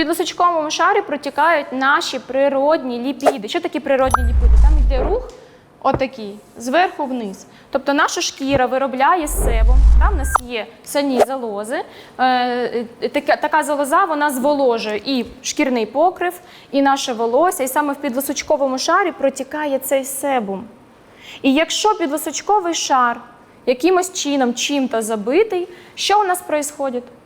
підлисочковому шарі протікають наші природні ліпіди. Що такі природні ліпіди? Там йде рух отакий, зверху вниз. Тобто наша шкіра виробляє себум. Там у нас є сані залози. Е, е, така, залоза вона зволожує і шкірний покрив, і наше волосся. І саме в підлисочковому шарі протікає цей себум. І якщо підлисочковий шар якимось чином чим-то забитий, що у нас відбувається?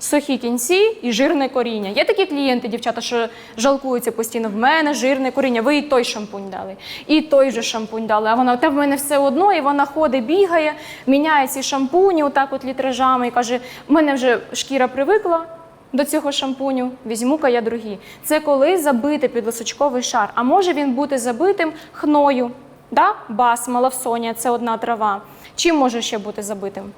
Сухі кінці і жирне коріння. Є такі клієнти, дівчата, що жалкуються постійно. В мене жирне коріння. Ви і той шампунь дали, і той же шампунь дали. А вона те в мене все одно, і вона ходить, бігає, міняє ці шампуні, отак от літражами, і каже: в мене вже шкіра привикла. До цього шампуню візьму-ка я другі. Це коли забити підлисочковий шар. А може він бути забитим хною, да? басма, лавсонія це одна трава. Чим може ще бути забитим?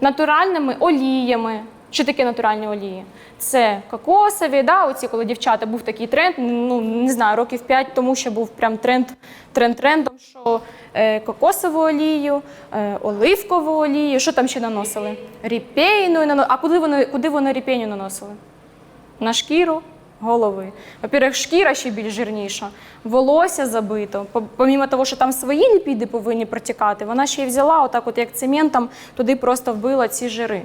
натуральними оліями. Що таке натуральні олії? Це кокосові, да, оці, коли дівчата був такий тренд, ну не знаю, років 5 тому ще був прям тренд тренд трендом, що е, кокосову олію, е, оливкову олію, що там ще наносили? Ріпейну наносили. А куди вони, куди вони ріпейну наносили? На шкіру голови. Во-первых, шкіра ще більш жирніша, волосся забито. Помімо того, що там свої ліпіди повинні протікати, вона ще й взяла, отак, от як цементом, туди просто вбила ці жири.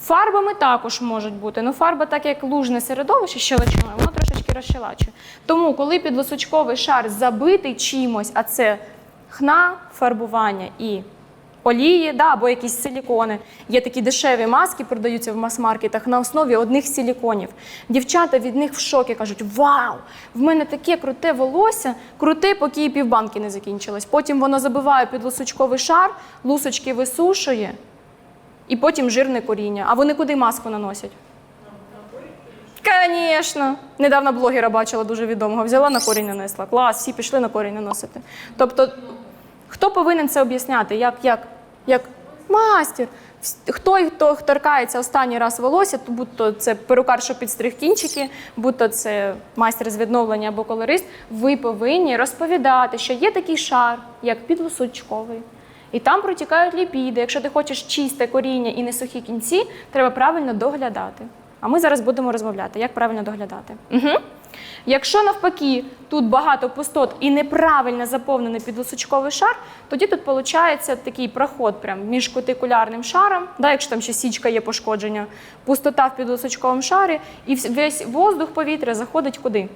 Фарбами також можуть бути. Ну, фарба, так як лужне середовище щелочне, воно трошечки розщелачує. Тому, коли підлисочковий шар забитий чимось, а це хна, фарбування і олії, да, або якісь силікони. Є такі дешеві маски, продаються в мас-маркетах на основі одних силіконів. Дівчата від них в шокі кажуть: Вау! В мене таке круте волосся, круте, поки і півбанки не закінчилось. Потім воно забиває під лусочковий шар, лусочки висушує, і потім жирне коріння. А вони куди маску наносять? Звісно. Недавно блогера бачила дуже відомого. Взяла на корінь нанесла. Клас, всі пішли на корінь наносити. Тобто, хто повинен це об'ясняти? Як, як, як мастер? Хто, і хто торкається останній раз волосся, то будь-то це перукар, що підстриг кінчики, будь-то це майстер з відновлення або колорист, ви повинні розповідати, що є такий шар, як підлосочковий. І там протікають ліпіди. Якщо ти хочеш чисте коріння і не сухі кінці, треба правильно доглядати. А ми зараз будемо розмовляти, як правильно доглядати. Угу. Якщо навпаки тут багато пустот і неправильно заповнений підлосочковий шар, тоді тут виходить такий проход прям між кутикулярним шаром, да, якщо там ще січка є пошкодження, пустота в підлосочковому шарі, і весь воздух повітря заходить куди?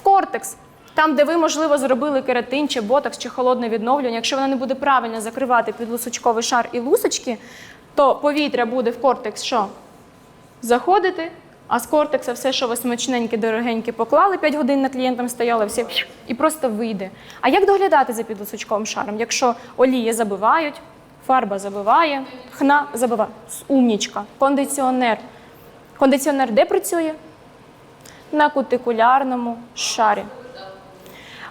в кортекс. Там, де ви, можливо, зробили кератин чи ботокс, чи холодне відновлення, якщо воно не буде правильно закривати підлусочковий шар і лусочки, то повітря буде в кортекс що? Заходити, а з кортекса все, що ви смачненьке, дорогеньке поклали, 5 годин на клієнтам стояли, все і просто вийде. А як доглядати за підлусочковим шаром? Якщо олії забивають, фарба забиває, хна забиває. Умнічка, кондиціонер. Кондиціонер де працює? на кутикулярному шарі.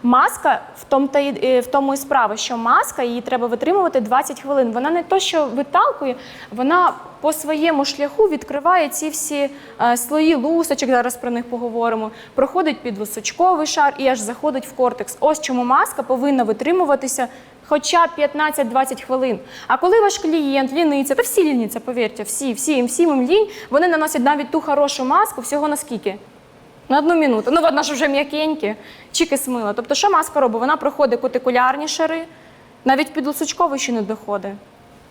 Маска в тому, та е, в тому і справа, що маска її треба витримувати 20 хвилин. Вона не то, що виталкує, вона по своєму шляху відкриває ці всі е, слої лусочок, зараз про них поговоримо. Проходить під лусочковий шар і аж заходить в кортекс. Ось чому маска повинна витримуватися хоча б 15-20 хвилин. А коли ваш клієнт ліниться, та всі ліняться, повірте, всі, всі, всім їм лінь, вони наносять навіть ту хорошу маску всього на скільки? На одну минуту. Ну, вона ж вже м'якенькі, чики смила. Тобто, що маска робить? Вона проходить кутикулярні шари, навіть під ще не доходить.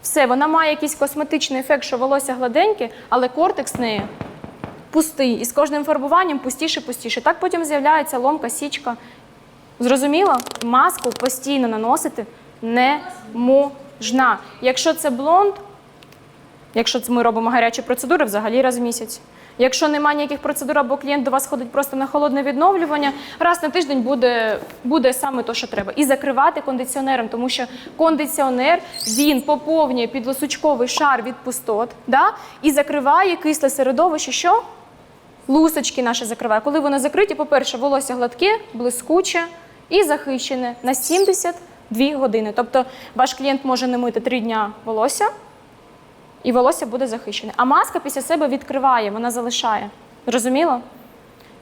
Все, вона має якийсь косметичний ефект, що волосся гладеньке, але кортекс неї пустий. І з кожним фарбуванням пустіше, пустіше. Так потім з'являється ломка, січка. Зрозуміло? Маску постійно наносити не можна. Якщо це блонд, Якщо ми робимо гарячі процедури, взагалі раз в місяць. Якщо немає ніяких процедур, або клієнт до вас ходить просто на холодне відновлювання, раз на тиждень буде, буде саме те, що треба. І закривати кондиціонером, тому що кондиціонер він поповнює підлосучковий шар від пустот да? і закриває кисле середовище, що лусочки наші закриває. Коли вони закриті, по-перше, волосся гладке, блискуче і захищене на 72 години. Тобто ваш клієнт може не мити 3 дня волосся, і волосся буде захищене. А маска після себе відкриває, вона залишає. Зрозуміло?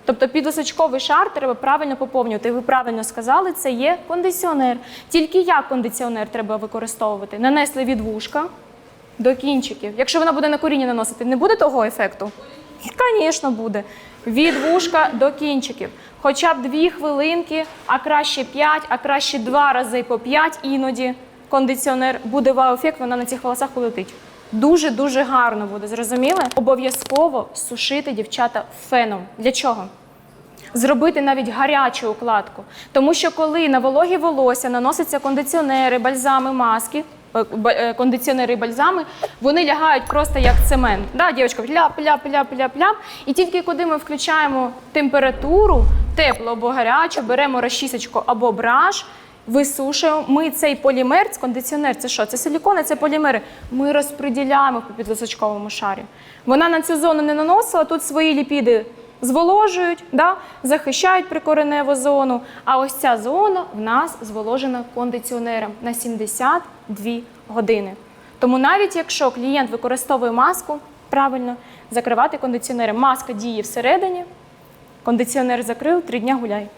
Тобто підосочковий шар треба правильно поповнювати. Ви правильно сказали, це є кондиціонер. Тільки як кондиціонер треба використовувати? Нанесли від вушка, до кінчиків. Якщо вона буде на коріння наносити, не буде того ефекту? Звісно, буде. Від вушка до кінчиків. Хоча б дві хвилинки, а краще п'ять, а краще два рази по п'ять іноді кондиціонер буде вау-ефект, вона на цих волосах полетить. Дуже-дуже гарно буде, зрозуміли? Обов'язково сушити дівчата феном. Для чого? зробити навіть гарячу укладку. Тому що коли на вологі волосся наносяться кондиціонери, бальзами, маски, е, е, кондиціонери бальзами, вони лягають просто як цемент. Да, дівчатка, ляп, ляп, ляп, ляп, ляп. І тільки коли ми включаємо температуру, теплу або гарячу, беремо розчісочку або браш, висушуємо, ми цей полімер, це кондиціонер, це що? Це силікони, це полімери. Ми розподіляємо по підлисочковому шарі. Вона на цю зону не наносила, тут свої ліпіди зволожують, да, захищають прикореневу зону. А ось ця зона в нас зволожена кондиціонером на 72 години. Тому навіть якщо клієнт використовує маску, правильно закривати кондиціонером. Маска діє всередині, кондиціонер закрив, три дня гуляй.